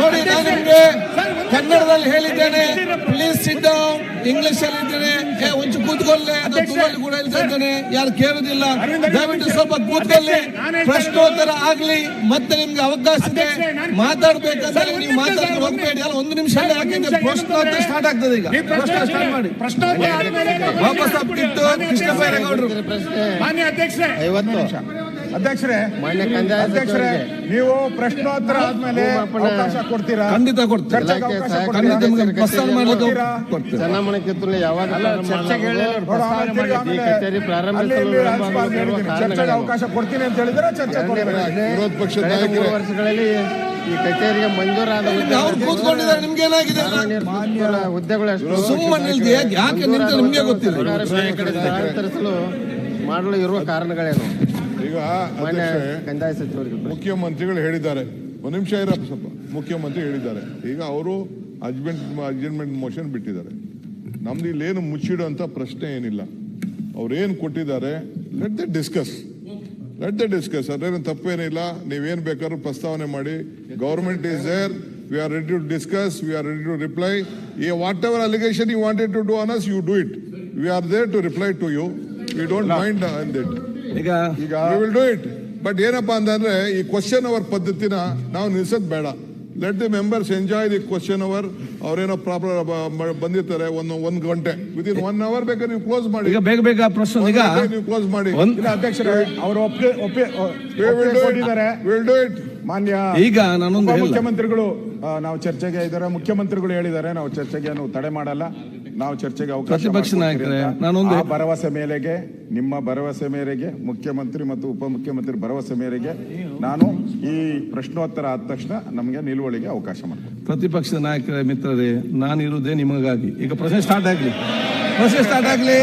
ನೋಡಿ ನಾನು ನಿಮ್ಗೆ ಕನ್ನಡದಲ್ಲಿ ಹೇಳಿದ್ದೇನೆ. ಪ್ಲೀಸ್ ಸಿಟ್ ಡೌನ್ ಇಂಗ್ಲಿಷ್ ಅಲ್ಲಿ ಇದ್ದೇನೆ. ಏ ಒಂಚು ಕೂತ್ಕೊಳ್ಳಿ. ಅಂತ ಕೂಡ ಹೇಳ್ತಾ ಇದ್ದೇನೆ. ಯಾರು ಕೇಳುದಿಲ್ಲ. ದಯವಿಟ್ಟು ಸ್ವಲ್ಪ ಕೂತ್ಕೊಳ್ಳಿ. ಪ್ರಶ್ನೋತ್ತರ ಆಗ್ಲಿ. ಮತ್ತೆ ನಿಮ್ಗೆ ಅವಕಾಶ ಇದೆ. ಮಾತಾಡ್ಬೇಕಂದ್ರೆ ನೀವು ಮಾತಾಡ್ಕೊಂಡು ಹೋಗ್ಬೇಡಿ. ಅಲ್ಲ ಒಂದು ನಿಮಿಷ ಯಾಕೆಂದ್ರೆ ಪ್ರಶ್ನೋತ್ತರ ಸ್ಟಾರ್ಟ್ ಆಗ್ತದೆ ಈಗ. ಪ್ರಶ್ನೆ ಸ್ಟಾರ್ಟ್ ಮಾಡಿ. ಪ್ರಶ್ನೋತ್ತರ ವಾಪಸ್ ಆಗ್ತಿತ್ತು ಕೃಷ್ಣ ಬೈರೇಗೌಡರು ಮಾನ್ಯ ಅಧ್ಯಕ್ಷರೇ ಐವತ್ತು ಅಧ್ಯಕ್ಷರೇ ಮಾನ್ಯ ಕಂದಾಯ ಅಧ್ಯಕ್ಷರೇ ನೀವು ಪ್ರಶ್ನೋತ್ತರ ಆದ್ಮೇಲೆ ಅವಕಾಶ ಕೊಡ್ತೀರಾ? ಖಂಡಿತ ಕಿತ್ತೂರು ಯಾವಾಗ ಕಚೇರಿ ಪ್ರಾರಂಭಿಸಲು? ಅವಕಾಶ ಕೊಡ್ತೀನಿ ಅಂತ ಹೇಳಿದ್ರೆ ಚರ್ಚೆ. ವಿರೋಧ ಪಕ್ಷದ ನಾಯಕರೇ. ವರ್ಷಗಳಲ್ಲಿ ಈ ಕಚೇರಿಗೆ ಮಂಜೂರಾದ ಅವ್ರು ಕೂತ್ಕೊಂಡಿದ್ದಾರೆ ನಿಮ್ಗೆ ಏನಾಗಿದೆ ನಿರ್ದೇಶಕರ ಹುದ್ದೆಗಳು ಎಷ್ಟು ಸುಮ್ಮನೆ ಯಾಕೆ ನಿಮ್ಗೆ ಗೊತ್ತಿಲ್ಲ. ಮಾಡಲು ಇರುವ ಕಾರಣಗಳೇನು? ಈಗ ಕಂದಾಯ ಸಚಿವರಿಗೆ ಮುಖ್ಯಮಂತ್ರಿಗಳು ಹೇಳಿದ್ದಾರೆ. ಒಂದು ನಿಮಿಷ ಇರಪ್ಪ ಸ್ವಲ್ಪ. ಮುಖ್ಯಮಂತ್ರಿ ಹೇಳಿದ್ದಾರೆ. ಈಗ ಅವರು ಅಜ್ಮೆಂಟ್ ಅಜ್ಮೆಂಟ್ ಮೋಷನ್ ಬಿಟ್ಟಿದ್ದಾರೆ. ನಮ್ದು ಇಲ್ಲಿ ಏನು ಮುಚ್ಚಿಡುವಂತ ಪ್ರಶ್ನೆ ಏನಿಲ್ಲ. ಅವ್ರೇನು ಕೊಟ್ಟಿದ್ದಾರೆ? Let the discuss let the discuss ಅದೇನು ತಪ್ಪೇನಿಲ್ಲ. ನೀವೇನು ಬೇಕಾದ್ರೂ ಪ್ರಸ್ತಾವನೆ ಮಾಡಿ. Government is there we are ready to discuss we are ready to reply whatever allegation you wanted to do on us you do it we are there to reply to you we don't mind on that ಈಗ ಈಗ we will do it but ಏನಪ್ಪಾ ಅಂತಂದ್ರೆ ಈ question hour ಪದ್ಧತಿನ ನಾವು ನಿಲ್ಸೋದ್ ಬೇಡ. Let the members enjoy the question hour ಅವ್ರೇನೋ ಪ್ರಾಬ್ಲಮ್ ಬಂದಿರ್ತಾರೆ ಒಂದು ಒಂದ್ ಗಂಟೆ. ವಿದಿನ್ ಒನ್ ಅವರ್ ಬೇಕಾದ್ರೆ ನೀವು ಕ್ಲೋಸ್ ಮಾಡಿ. ಈಗ ಬೇಗ ಬೇಗ ಪ್ರಶ್ನೆ ಈಗ ನೀವು ಕ್ಲೋಸ್ ಮಾಡಿ. ಅಧ್ಯಕ್ಷರೇ ಅವರು ಒಪ್ಪಿಗೆ ಒಪ್ಪಿ ಒಪ್ಪಿಗೆ ಕೊಟ್ಟಿದ್ದಾರೆ ವಿಲ್ ಡೂ ಇಟ್ ಮಾನ್ಯ ಈಗ ನಾನು ಮುಖ್ಯಮಂತ್ರಿಗಳು ನಾವು ಚರ್ಚೆಗೆ ಇದ್ದಾರೆ. ಮುಖ್ಯಮಂತ್ರಿಗಳು ಹೇಳಿದ್ದಾರೆ ನಾವು ಚರ್ಚೆಗೆ ನಾವು ತಡೆ ಮಾಡಲ್ಲ. ನಾವು ಚರ್ಚೆಗೆ ಅವಕಾಶ ಪ್ರತಿಪಕ್ಷ ನಾಯಕರೇ. ನಾನೊಂದು- ಭರವಸೆ ಮೇರೆಗೆ ನಿಮ್ಮ ಭರವಸೆ ಮೇರೆಗೆ ಮುಖ್ಯಮಂತ್ರಿ ಮತ್ತು ಉಪಮುಖ್ಯಮಂತ್ರಿ ಭರವಸೆ ಮೇರೆಗೆ ನಾನು ಈ ಪ್ರಶ್ನೋತ್ತರ ಆದ ತಕ್ಷಣ ನಮಗೆ ನಿಲುವಳಿಗೆ ಅವಕಾಶ ಮಾಡ್ತೀನಿ ಪ್ರತಿಪಕ್ಷದ ನಾಯಕರ ಮಿತ್ರರೇ ನಾನು ನಾನಿರುವುದೇ ನಿಮಗಾಗಿ. ಈಗ ಪ್ರಶ್ನೆ ಸ್ಟಾರ್ಟ್ ಆಗಲಿ. ಪ್ರಶ್ನೆ ಸ್ಟಾರ್ಟ್ ಆಗ್ಲಿ.